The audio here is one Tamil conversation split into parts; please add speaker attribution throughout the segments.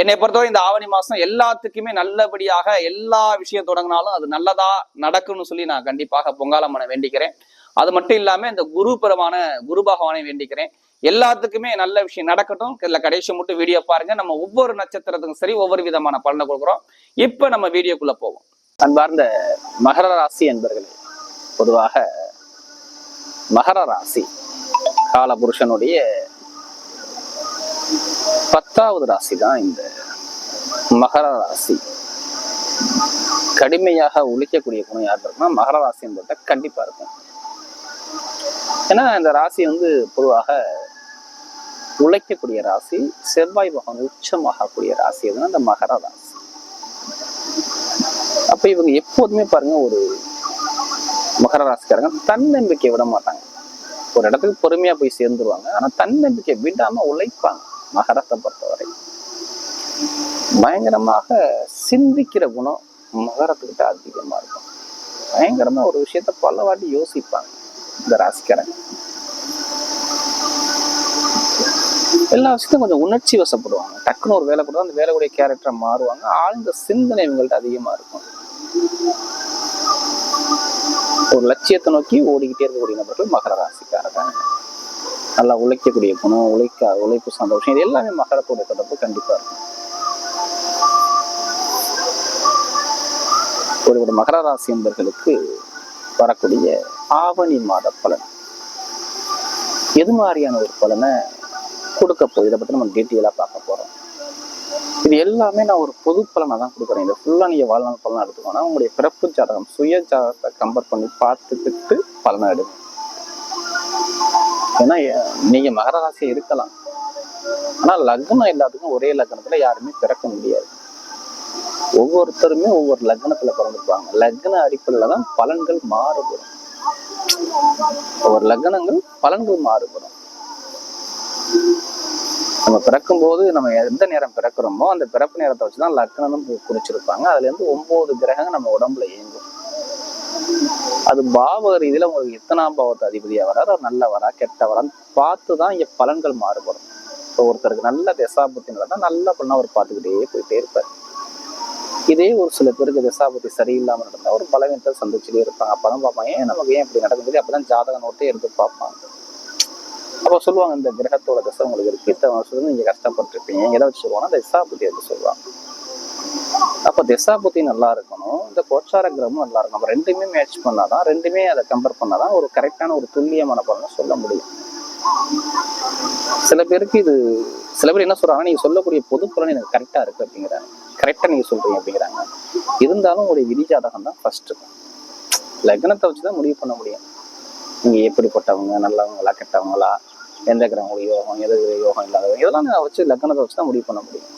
Speaker 1: என்னை பொறுத்தவரை இந்த ஆவணி மாசம் எல்லாத்துக்குமே நல்லபடியாக எல்லா விஷயம் தொடங்கினாலும் அது நல்லதா நடக்கும்னு சொல்லி நான் கண்டிப்பாக பொங்காலம்மனை வேண்டிக்கிறேன். அது மட்டும் இல்லாம இந்த குருபரமான குரு பகவானை வேண்டிக்கிறேன். எல்லாத்துக்குமே நல்ல விஷயம் நடக்கட்டும். இதுல கடைசி மட்டும் வீடியோ பாருங்க. நம்ம ஒவ்வொரு நட்சத்திரத்துக்கும் சரி ஒவ்வொரு விதமான பலனை கொடுக்குறோம். இப்ப நம்ம வீடியோக்குள்ள போவோம். அன்பார்ந்த மகர ராசி என்பர்களே பொதுவாக மகர ராசி காலபுருஷனுடைய பத்தாவது ராசி தான் இந்த மகர ராசி. கடுமையாக உழைக்கக்கூடிய குணம் யார் இருக்குன்னா மகர ராசின்னு என்பதை கண்டிப்பா இருக்கும். ஏன்னா இந்த ராசி வந்து பொதுவாக உழைக்கக்கூடிய ராசி செவ்வாய் பகவான் உச்சமாகக்கூடிய ராசி எதுனா இந்த மகர ராசி. அப்ப இவங்க எப்போதுமே பாருங்க ஒரு மகர ராசிக்காரங்க தன்னம்பிக்கை விட மாட்டாங்க. ஒரு இடத்துக்கு பொறுமையா போய் சேர்ந்துருவாங்க. ஆனா தன்னம்பிக்கை விடாம உழைப்பாங்க. மகரத்தை பொறுத்தவரை பயங்கரமாக சிந்திக்கிற குணம் மகரத்துக்கிட்ட அதிகமா இருக்கும். பயங்கரமா ஒரு விஷயத்த பல வாட்டி யோசிப்பாங்க இந்த ராசிக்காரங்க எல்லா விஷயத்தையும் கொஞ்சம் உணர்ச்சி வசப்படுவாங்க. டக்குன்னு ஒரு வேலை கொடுத்தா அந்த வேலையுடைய கேரக்டரை மாறுவாங்க. ஆழ்ந்த சிந்தனை இவங்கள்ட்ட அதிகமா இருக்கும். ஒரு லட்சியத்தை நோக்கி ஓடிக்கிட்டே இருக்கக்கூடிய நபர்கள் மகர ராசிக்காரங்க நல்லா உழைக்கக்கூடிய குணம் உழைக்க உழைப்பு சந்தோஷம் இது எல்லாமே மகரத்தோட தொடர்பு கண்டிப்பா இருக்கும். ஒரு ஒரு மகர ராசி என்பர்களுக்கு வரக்கூடிய ஆவணி மாத பலன். எது மாதிரியான ஒரு பலனை கொடுக்க போகுது? இதை பத்தி நம்ம டீட்டெயிலாக பார்க்க போறோம். இது எல்லாமே நான் ஒரு பொது பலனை தான் கொடுக்குறேன். இது ஃபுல்லாக நீங்கள் வாழ்நாள் பலனை எடுத்துக்கோனா உங்களுடைய பிறப்பு ஜாதகம் சுய ஜாதகத்தை கம்பேர் பண்ணி பார்த்துக்கிட்டு பலனை எடுக்கும் ஏன்னா நீங்க மகர ராசி இருக்கலாம். ஆனா லக்னம் எல்லாத்துக்கும் ஒரே லக்னத்துல யாருமே பிறக்க முடியாது. ஒவ்வொருத்தருமே ஒவ்வொரு லக்னத்துல பிறந்திருப்பாங்க. லக்ன அடிப்படையில தான் பலன்கள் மாறுபடும். ஒவ்வொரு லக்னங்கள் பலன்கள் மாறுபடும். நம்ம பிறக்கும் போது நம்ம எந்த நேரம் பிறக்கிறோமோ அந்த பிறப்பு நேரத்தை வச்சுதான் லக்னமும் குறிச்சிருப்பாங்க அதுல இருந்து ஒன்பது கிரகங்கள் நம்ம உடம்புல இயங்கும். அது பாவ ரீதியில உங்களுக்கு எத்தனாம் பாவத்து அதிபதியா வராரு? நல்லவரா கெட்டவரான்னு பார்த்து தான் இங்க பலன்கள் மாறுபடும். இப்போ ஒருத்தருக்கு நல்ல திசாபுத்தி நடந்தா நல்ல பலனா அவர் பார்த்துக்கிட்டே போயிட்டே இருப்பார். இதே ஒரு சில பேருக்கு திசாபதி சரியில்லாம நடந்தா ஒரு பலவீனத்தை சந்திச்சுட்டே இருப்பாங்க. அப்பதான் பார்ப்பாங்க ஏன் நமக்கு ஏன் இப்படி நடக்குது? அப்பதான் ஜாதக நோட்டே எடுத்து பார்ப்பாங்க. அப்ப சொல்லுவாங்க இந்த கிரகத்தோட திசை உங்களுக்கு இருக்கு. இத்தனை வருஷத்துல நீங்க கஷ்டப்பட்டிருப்பீங்க எதை வச்சு சொல்லுவாங்கன்னா திசாபதி எடுத்து சொல்லுவாங்க. அப்ப திசாபுத்தி நல்லா இருக்கணும் இந்த கோச்சார கிரகமும் நல்லா இருக்கணும் ரெண்டுமே மேட்ச் பண்ணாதான் ரெண்டுமே அதை கம்பேர் பண்ணாதான் ஒரு கரெக்டான ஒரு துல்லியமான பலன் சொல்ல முடியும். சில பேருக்கு இது சில பேர் என்ன சொல்றாங்க நீங்க சொல்லக்கூடிய பொது பலன் எனக்கு கரெக்டா இருக்கு அப்படிங்கிறாங்க. கரெக்டா நீங்க சொல்றீங்க அப்படிங்கிறாங்க. இருந்தாலும் உங்களுடைய விதி ஜாதகம் தான் ஃபர்ஸ்ட் லக்னத்தை வச்சுதான் முடிவு பண்ண முடியும். நீங்க எப்படிப்பட்டவங்க நல்லவங்களா கெட்டவங்களா எந்த கிரகம் யோகம் எது யோகம் இல்லாதவங்க இதெல்லாம் நான் வச்சு லக்னத்தை வச்சு தான் முடிவு பண்ண முடியும்.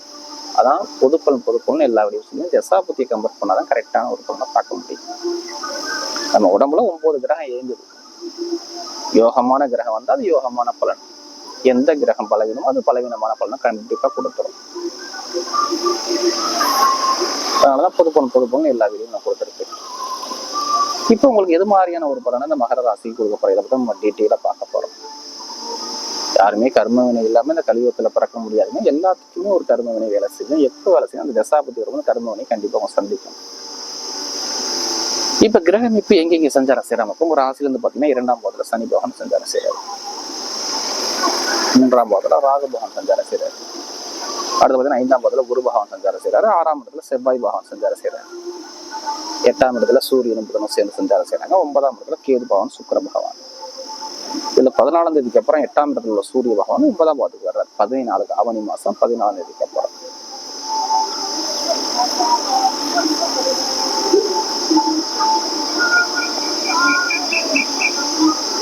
Speaker 1: அதான் பொதுப்பலன் பொதுப்பலன் எல்லா விஷயத்தையும் தசாபுத்தியை கம்பேர் பண்ணாதான் கரெக்டான ஒரு பலனை பார்க்க முடியும். நம்ம உடம்புல ஒன்பது கிரகம் இயங்குது. யோகமான கிரகம் வந்தால் அது யோகமான பலன். எந்த கிரகம் பலவீனமோ அது பலவீனமான பலனை கண்டிப்பாக கொடுத்துரும். அதனாலதான் பொதுப்பலன் பொதுப்பலன் எல்லா வீடியும் நான் கொடுத்துருக்கேன். இப்போ உங்களுக்கு எது மாதிரியான ஒரு பலனை இந்த மகர ராசிக்கு கொடுக்க போறோம் இதை நம்ம டீட்டெயிலாக பார்க்க போறோம். யாருமே கர்ம வினை இல்லாமல் இந்த கலியுகத்துல பிறக்க முடியாதுங்க. எல்லாத்துக்குமே ஒரு கர்ம வினை வேலை செய்யும் எப்போ வேலை செய்யும் அந்த தசாபதி வரும்போது கர்ம வினை கண்டிப்பாக அவங்க சந்திக்கும். இப்போ கிரகம் இப்போ எங்கெங்க சஞ்சாரம் செய்கிறாம அப்போ ஒரு ராசில பார்த்தீங்கன்னா இரண்டாம் பாதத்தில் சனி பகவான் சஞ்சாரம் செய்கிறார் மூன்றாம் பாதத்தில் ராகு பகவான் சஞ்சாரம் செய்கிறார் அடுத்து பார்த்தீங்கன்னா ஐந்தாம் பாதத்தில் குரு பகவான் சஞ்சாரம் செய்கிறாரு ஆறாம் இடத்துல செவ்வாய் பகவான் சஞ்சாரம் செய்கிறார் எட்டாம் இடத்துல சூரியனும் புதனும் சேர்ந்து சஞ்சாரம் செய்கிறாங்க ஒன்பதாம் இடத்துல கேது பகவான் சுக்கர பகவான். இதுல பதினாலாம் தேதிக்கு அப்புறம் எட்டாம் இடத்துல உள்ள சூரிய பகவான் ஒன்பதாம் பாதத்துக்கு வர்றாரு. பதினாலுக்கு ஆவணி மாசம் பதினாலாம் தேதிக்கு அப்புறம்.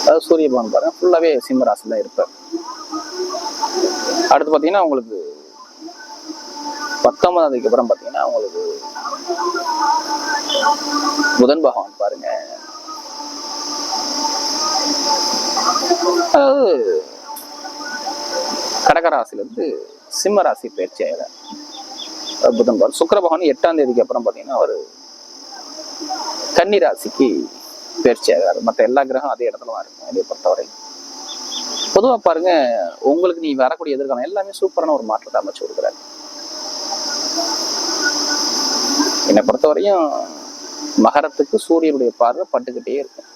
Speaker 1: அதாவது சூரிய பகவான் பாருங்க ஃபுல்லாவே சிம்மராசி தான் இருப்பார். அடுத்து பாத்தீங்கன்னா உங்களுக்கு பத்தொன்பதாம் தேதிக்கு அப்புறம் பாத்தீங்கன்னா உங்களுக்கு புதன் பகவான் பாருங்க. அதாவது கடகராசில இருந்து சிம்ம ராசி பயிற்சி ஆகிறார் புதன் பகவான் பகவான் எட்டாம் தேதிக்கு அப்புறம் பாத்தீங்கன்னா அவர் கன்னி ராசிக்கு பயிற்சி ஆகிறார் மற்ற எல்லா கிரகம் அதே இடத்துல தான் இருக்கும் இதை பொறுத்தவரை பொதுவா பாருங்க உங்களுக்கு நீ வரக்கூடிய எதிர்காலம் எல்லாமே சூப்பரான ஒரு மாற்றத்தை அமைச்சு கொடுக்குறாரு. என்னை பொறுத்தவரையும் மகரத்துக்கு சூரியனுடைய பார்வை பட்டுக்கிட்டே இருக்கும்.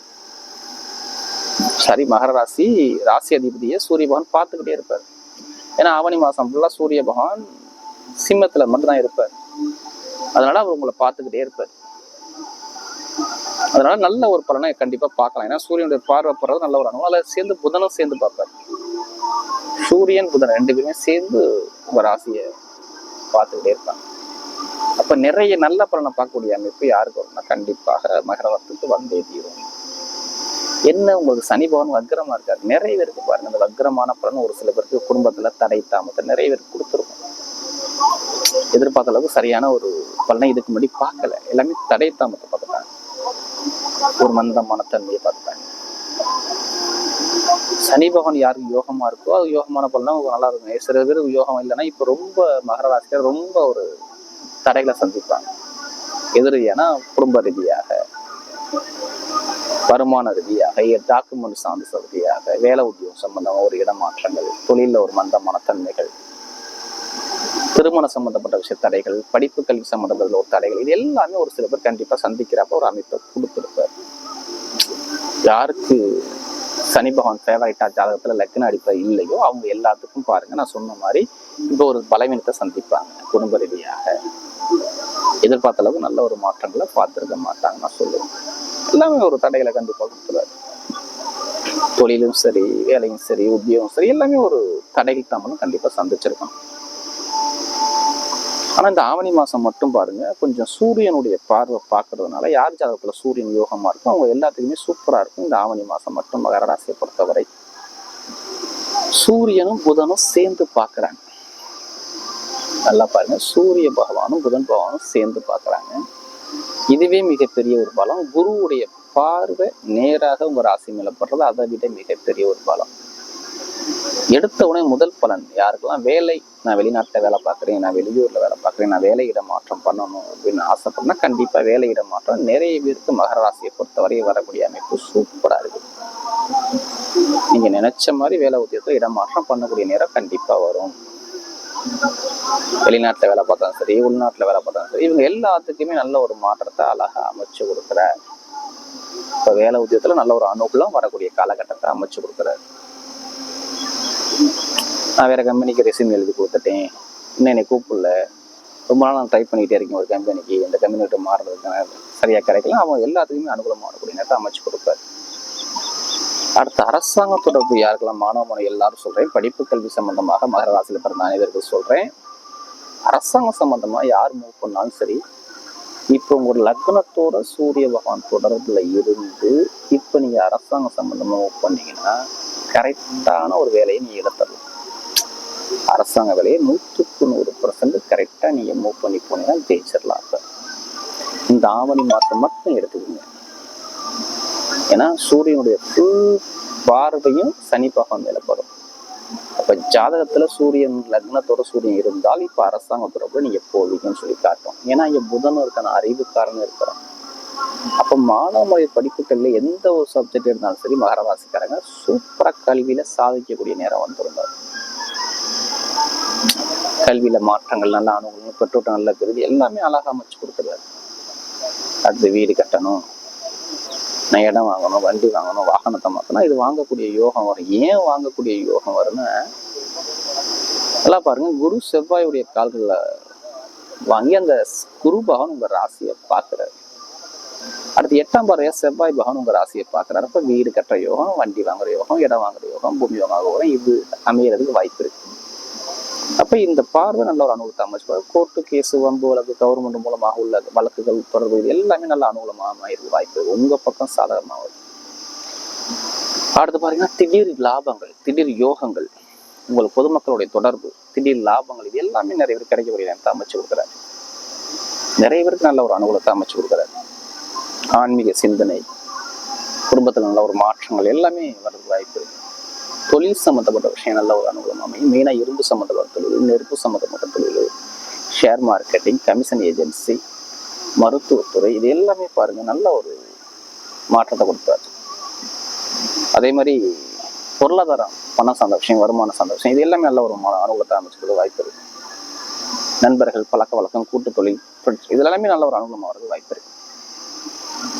Speaker 1: சாரி மகர ராசி ராசி அதிபதியை சூரிய பகவான் பார்த்துக்கிட்டே இருப்பார். ஏன்னா ஆவணி மாதம் ஃபுல்லா சூரிய பகவான் சிம்மத்தில் மட்டும்தான் இருப்பார். அதனால அவர் உங்களை பார்த்துக்கிட்டே இருப்பார். அதனால நல்ல ஒரு பலனை கண்டிப்பா பார்க்கலாம். ஏன்னா சூரியனுடைய பார்வை படுறது நல்ல ஒரு அனுபவம். அதில் சேர்ந்து புதனும் சேர்ந்து பார்ப்பார். சூரியன் புதன் ரெண்டு பேருமே சேர்ந்து உங்க ராசியை பார்த்துக்கிட்டே இருப்பாங்க. அப்போ நிறைய நல்ல பலனை பார்க்கக்கூடிய அமைப்பு யாருக்கு வரும்னா கண்டிப்பாக மகரவத்துக்கு வந்தே தீரும். என்ன உங்களுக்கு சனி பவன் வக்கரமா இருக்காரு? நிறைய பேருக்கு பாருங்க அந்த வக்கரமான பலன் ஒரு சில பேருக்கு குடும்பத்துல தடை தாமத்தை நிறைய பேருக்கு கொடுத்துருக்கும். எதிர்பார்த்த அளவுக்கு சரியான ஒரு பலனை இதுக்கு முன்னாடி பார்க்கல. எல்லாமே தடை தாமத்தை பார்த்துட்டாங்க. ஒரு மந்தமான தன்மையை பார்த்துட்டாங்க. சனி பகவான் யாருக்கு யோகமா இருக்கோ அது யோகமான பலனா நல்லா இருக்கும். சில பேர் யோகம் இல்லைன்னா இப்போ ரொம்ப மகர ராசிக்கார் ரொம்ப ஒரு தடைகளை சந்திப்பாங்க. எதிரியானா குடும்ப ரீதியாக. வருமான ரீதியாக டாக்குமெண்ட் சார்ந்த ரீதியாக வேலை உத்தியோகம் சம்பந்தமாக ஒரு இடமாற்றங்கள் தொழிலில் ஒரு மந்தமான தன்மைகள் திருமண சம்பந்தப்பட்ட விஷய தடைகள் படிப்பு கல்வி சம்பந்தப்பட்ட ஒரு தடைகள் இது எல்லாமே ஒரு சில பேர் கண்டிப்பாக சந்திக்கிறப்ப ஒரு அமைப்பை கொடுத்துருப்பார். யாருக்கு சனி பகவான் ஃபேவரைட்டா ஜாதகத்தில் லக்ன அடிப்படை இல்லையோ அவங்க எல்லாத்துக்கும் பாருங்க நான் சொன்ன மாதிரி இப்போ ஒரு பலவீனத்தை சந்திப்பாங்க குடும்ப ரீதியாக. எதிர்பார்த்த அளவு நல்ல ஒரு மாற்றங்களை பார்த்துருக்க மாட்டாங்க நான் சொல்லுவேன். எல்லாமே ஒரு தடைகளை கண்டிப்பாக கொடுத்துருவாரு. தொழிலும் சரி வேலையும் சரி உத்தியோகம் சரி எல்லாமே ஒரு தடைகள் தாமலும் கண்டிப்பாக சந்திச்சிருக்கோம் ஆனால் இந்த ஆவணி மாதம் மட்டும் பாருங்க கொஞ்சம் சூரியனுடைய பார்வை பார்க்கறதுனால யார் ஜாதகத்தில் சூரியன் யோகமாக இருக்கும் அவங்க எல்லாத்துக்குமே சூப்பராக இருக்கும். இந்த ஆவணி மாதம் மட்டும் மகர ராசியை பொறுத்தவரை. சூரியனும் புதனும் சேர்ந்து பார்க்குறாங்க. நல்லா பாருங்க. சூரிய பகவானும் புதன் பகவானும் சேர்ந்து பார்க்குறாங்க. இதுவே மிகப்பெரிய ஒரு பலம். குருவுடைய பார்வை நேராக உங்க ராசி மேல படுறது அதை விட மிகப்பெரிய ஒரு பலம். எடுத்த உடனே முதல் பலன் யாருக்கெல்லாம்? வேலை. நான் வெளிநாட்டில் வேலை பார்க்குறேன் நான் வெளியூரில் வேலை பார்க்குறேன் நான் வேலை இட மாற்றம் பண்ணணும் அப்படின்னு ஆசைப்படனா கண்டிப்பாக வேலை இட மாற்றம். நிறைய பேருக்கு மகர ராசியை பொறுத்தவரை வரக்கூடிய அமைப்பு சூப்பராக இருக்கு. நீங்கள் நினைச்ச மாதிரி வேலை உத்தியோகத்தை இடமாற்றம் பண்ணக்கூடிய நேரம் கண்டிப்பாக வரும். வெளிநாட்டுல வேலை பார்த்தாலும் சரி உள்நாட்டுல வேலை பார்த்தாலும் சரி இவங்க எல்லாத்துக்குமே நல்ல ஒரு மாற்றத்தை அழகா அமைச்சு கொடுக்குறாரு. இப்போ வேலை உத்தியத்தில் நல்ல ஒரு அனுகூலம் வரக்கூடிய காலகட்டத்தை அமைச்சு கொடுக்குறாரு. நான் வேற கம்பெனிக்கு ரெசியூம் எழுதி கொடுத்துட்டேன். இன்னும் என்னை கூப்பிடல. ரொம்ப நாள் நான் ட்ரை பண்ணிக்கிட்டே இருக்கேன் ஒரு கம்பெனிக்கு இந்த கம்பெனி விட்டு மாறுறதுக்கு சரியா கிடைக்கல. அவன் எல்லாத்துக்குமே அனுகூலமாக வரக்கூடிய நேரத்தை அமைச்சு கொடுப்பாரு. அடுத்த அரசாங்க தொடர்பு யாருக்கெல்லாம் மாணவ மாணவி எல்லாரும் சொல்றேன். படிப்பு கல்வி சம்பந்தமாக மகர ராசியில் பிறந்த அனைவருக்கும் சொல்றேன். அரசாங்கம் சம்பந்தமா யார் மூவ் பண்ணாலும் சரி இப்போ உங்களோட லக்னத்தோட சூரிய பகவான் தொடர்புல இருந்து இப்போ நீங்க அரசாங்கம் சம்பந்தமா மூவ் பண்ணீங்கன்னா கரெக்டான ஒரு வேலையை நீ எடுத்துடலாம் அரசாங்க வேலையை நூற்றுக்கு நூறு பர்சன்ட் கரெக்டா நீங்க மூவ் பண்ணி போனீங்கன்னா ஜெயிச்சிடலாம். இப்போ இந்த ஆவணி மாதம் மட்டும் எடுத்துக்கோங்க. ஏன்னா சூரியனுடைய ஃபுல் பார்வையும் சனி பகவான் மேல அப்போ அப்ப ஜாதகத்துல சூரியன் லக்னத்தோட சூரியன் இருந்தால் இப்ப அரசாங்க தொடர்புல நீங்க போவீங்கன்னு சொல்லி காட்டும் ஏன்னா இங்க புதனும் இருக்கான அறிவுக்காரனும் இருக்கிறான். அப்ப மாணவ படிப்புகள்ல எந்த ஒரு சப்ஜெக்ட் இருந்தாலும் சரி மகர சூப்பராக கல்வியில் கல்வியில சாதிக்கக்கூடிய நேரம் வந்திருந்தார். கல்வியில மாற்றங்கள் நல்ல அனுகூலம் பெற்றோட்டம் நல்ல பெருதி எல்லாமே அழகா அமைச்சு கொடுத்துருவாரு அடுத்து வீடு கட்டணும். நான் இடம் வாங்கணும் வண்டி வாங்கணும் வாகனத்தை மாற்றணும் இது வாங்கக்கூடிய யோகம் வரும். ஏன் வாங்கக்கூடிய யோகம் வரும்னா நல்லா பாருங்க குரு செவ்வாயுடைய கால்கள்ல வாங்கி அந்த குரு பகவான் உங்கள் ராசியை பார்க்குறாரு. அடுத்து எட்டாம் பாறைய செவ்வாய் பகவான் உங்கள் ராசியை பார்க்குறாரு. அப்போ வீடு கட்டுற யோகம் வண்டி வாங்குற யோகம் இடம் வாங்குற யோகம் பூமி வாங்குற யோகம் இது அமையறதுக்கு வாய்ப்பு இருக்கு. அப்ப இந்த பார்வை நல்ல ஒரு அனுகூலத்தை அமைச்சு கோர்ட்டு கேஸ் வம்பு வழக்கு கவர்மெண்ட் மூலமாக உள்ள வழக்குகள் தொடர்பு இது எல்லாமே நல்ல அனுகூலமாக அமையிருக்கு வாய்ப்பு உங்கள் உங்க பக்கம் சாதகமாக வரும் அடுத்து பாத்தீங்கன்னா திடீர் லாபங்கள் திடீர் யோகங்கள் உங்கள் பொதுமக்களுடைய தொடர்பு திடீர் லாபங்கள் இது எல்லாமே நிறைய பேர் கிடைக்கக்கூடிய நேரத்தை அமைச்சு கொடுக்குறாரு. நிறைய பேருக்கு நல்ல ஒரு அனுகூலத்தை அமைச்சு கொடுக்குறாரு. ஆன்மீக சிந்தனை குடும்பத்துல நல்ல ஒரு மாற்றங்கள் எல்லாமே வர்றதுக்கு வாய்ப்பு இருக்குது தொழில் சம்மந்தப்பட்ட விஷயம் நல்ல ஒரு அனுகூலம் அமையும். மெயினாக இரும்பு சம்மந்தப்பட்ட தொழில் நெருப்பு சம்மந்தப்பட்ட தொழில் ஷேர் மார்க்கெட்டிங் கமிஷன் ஏஜென்சி மருத்துவத்துறை இது எல்லாமே பாருங்கள் நல்ல ஒரு மாற்றத்தை கொடுத்தாரு அதே மாதிரி பொருளாதாரம் பணம் சார்ந்த விஷயம் வருமானம் சார்ந்த விஷயம் இது எல்லாமே நல்ல ஒரு அனுகூலத்தை அமைச்சுக்கிறது வாய்ப்பு இருக்கு. நண்பர்கள் பழக்க வழக்கம் கூட்டு தொழில் இது எல்லாமே நல்ல ஒரு அனுகூலமாக வரது வாய்ப்பு இருக்கு.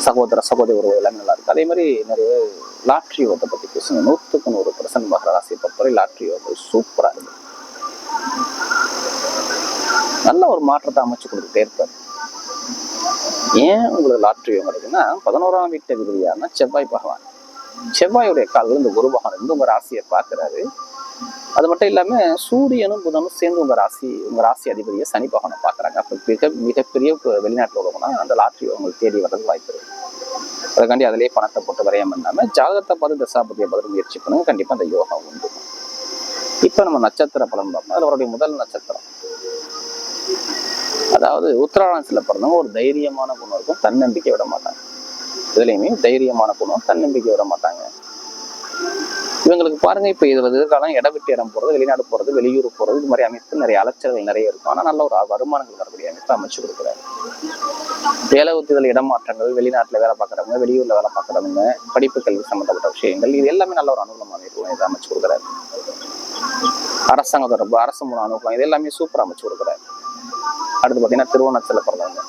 Speaker 1: சகோதர சகோதரி உறவு எல்லாமே நல்லா இருக்கு. அதே மாதிரி நிறைய லாட்ரி யோகத்தை பற்றி பேசுங்க. நூற்றுக்கு நூறு பர்சன்ட் மகர ராசியை பொறுத்தவரை லாட்ரி யோகம் சூப்பராக இருக்கு. நல்ல ஒரு மாற்றத்தை அமைச்சு கொடுத்துட்டே இருப்பார் ஏன் உங்களுக்கு லாட்ரி யோகம் இருக்குன்னா பதினோராம் வீட்டு அதிபதியான செவ்வாய் பகவான். செவ்வாயுடைய கால்கள் இந்த குரு பகவான் இருந்து உங்கள் ராசியை பார்க்குறாரு. அது மட்டும் இல்லாம சூரியனும் புதனும் சேர்ந்து உங்க ராசி உங்க ராசி அதிபதியை சனி பகவானை பாக்குறாங்க அப்ப மிக மிகப்பெரிய இப்ப வெளிநாட்டுல உள்ளவங்கன்னா அந்த லாட்ரி உங்களுக்கு தேடி வர்றதுக்கு வாய்ப்பு இருக்கு. அதுக்காண்டி அதிலேயே பணத்தை போட்டு வரையாமல் இல்லாமல் ஜாதகத்தை பார்த்து தசாபதியை பார்த்து முயற்சி பண்ணுங்க. கண்டிப்பா அந்த யோகா உண்டு. இப்ப நம்ம நட்சத்திர பலன் பார்ப்போம். அவருடைய முதல் நட்சத்திரம். அதாவது உத்தராயணத்தில் பிறந்தவங்க ஒரு தைரியமான குணம் இருக்கும். தன்னம்பிக்கை விட மாட்டாங்க. இதுலயுமே தைரியமான குணம் தன்னம்பிக்கை விட மாட்டாங்க. இவங்களுக்கு பாருங்க இப்போ இது எதிர்காலம் இடம் விட்டு இடம் போறது வெளிநாடு போறது வெளியூர் போகிறது இது மாதிரி அமைப்பு நிறைய அலைச்சல்கள் நிறைய இருக்கும். ஆனால் நல்ல ஒரு வருமானங்கள் வரக்கூடிய அமைப்பு அமைச்சு கொடுக்குறாரு வேலை இடம் இடமாற்றங்கள் வெளிநாட்டில் வேலை பார்க்குறவங்க வெளியூர்ல வேலை பார்க்குறவங்க படிப்பு கல்வி சம்மந்தப்பட்ட விஷயங்கள் இது எல்லாமே நல்ல ஒரு அனுகூலமாக இருக்கும் இதை அமைச்சு கொடுக்குறாரு அரசாங்க தொடர்பு அரசு மூலம் அனுகூலம் இது எல்லாமே சூப்பர் அமைச்சு கொடுக்குறாரு அடுத்து பார்த்தீங்கன்னா திருவண்ணாச்சல பிறந்தவங்க.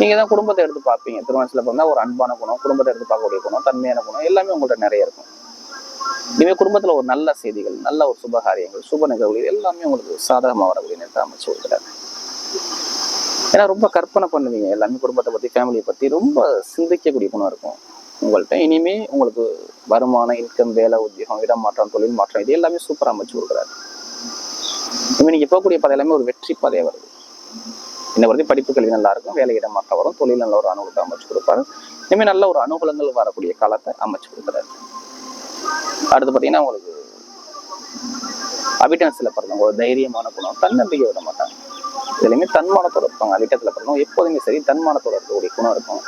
Speaker 1: நீங்க தான் குடும்பத்தை எடுத்து பார்ப்பீங்க. திருவண்ணாச்சல பிறந்தா ஒரு அன்பான குணம் குடும்பத்தை எடுத்து பார்க்கக்கூடிய குணம் தன்மையான குணம் எல்லாமே உங்கள்கிட்ட நிறைய இருக்கும். இனிமே குடும்பத்துல ஒரு நல்ல செய்திகள் நல்ல ஒரு சுபகாரியங்கள் சுப நிகழ்வுகள் எல்லாமே உங்களுக்கு சாதகமாக வரக்கூடிய நேரத்தை அமைச்சு கொடுக்குறாங்க ஏன்னா ரொம்ப கற்பனை பண்ணுவீங்க. எல்லாமே குடும்பத்தை பத்தி ஃபேமிலியை பத்தி ரொம்ப சிந்திக்கக்கூடிய குணம் இருக்கும். உங்கள்கிட்ட இனிமே உங்களுக்கு வருமானம் இன்கம் வேலை உத்தியோகம் இடம் மாற்றம் தொழில் மாற்றம் இது எல்லாமே சூப்பரா அமைச்சு கொடுக்குறாரு. இனிமே நீங்க போகக்கூடிய பாதை எல்லாமே ஒரு வெற்றி பாதையா வருது. இன்ன வரைக்கும் படிப்பு கல்வி நல்லா இருக்கும் வேலை இடம் மாற்றம் வரும் தொழில் நல்ல ஒரு அனுகூலத்தை அமைச்சு கொடுப்பாரு. இனிமே நல்ல ஒரு அனுகூலங்கள் வரக்கூடிய காலத்தை அமைச்சு கொடுக்குறாரு. அடுத்து பார்த்தீங்கன்னா உங்களுக்கு அபிட்டன்ஸில் பிறந்தவங்க ஒரு தைரியமான குணம் தன்னம்பிக்கை விட மாட்டாங்க. இதுலையுமே தன்மானத்தோட இருப்பாங்க. அபிட்டத்தில் பிறந்தவங்க எப்போதுமே சரி தன்மானத்தோட இருக்கக்கூடிய குணம் இருக்கும்.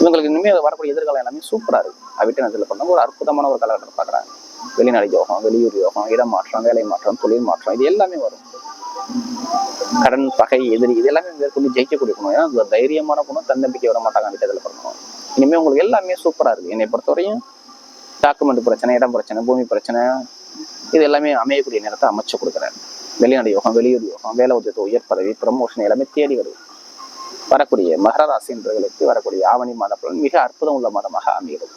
Speaker 1: இவங்களுக்கு இனிமேல் வரக்கூடிய எதிர்காலம் எல்லாமே சூப்பரா இருக்கு. அபிட்டனத்தில் பிறந்தவங்க ஒரு அற்புதமான ஒரு காலகட்டத்தை பார்க்குறாங்க. வெளிநாடு யோகம் வெளியூர் யோகம் இடம் மாற்றம் வேலை மாற்றம் தொழில் மாற்றம் இது எல்லாமே வரும். கடன் பகை எதிரி இது எல்லாமே மேற்கொண்டு ஜெயிக்கக்கூடிய குணம். ஏன்னா தைரியமான குணம் தன்னம்பிக்கை விட மாட்டாங்க அபிட்டத்தில் பிறந்தவங்க. இனிமேல் உங்களுக்கு எல்லாமே சூப்பரா இருக்கு. என்னை பொறுத்தவரையும் டாக்குமெண்ட் பிரச்சனை இடம் பிரச்சனை பூமி பிரச்சனை இது எல்லாமே அமையக்கூடிய நேரத்தை அமைச்சு கொடுக்குறாரு. வெளிநாடு யோகம் வெளியூர் யோகம் வேலை உத்தியத்தை உயர் பதவி ப்ரமோஷன் எல்லாமே தேடி வருது. வரக்கூடிய மகர ராசி வரக்கூடிய ஆவணி மாத பலன் மிக அற்புதம் உள்ள மாதமாக அமைகிறது.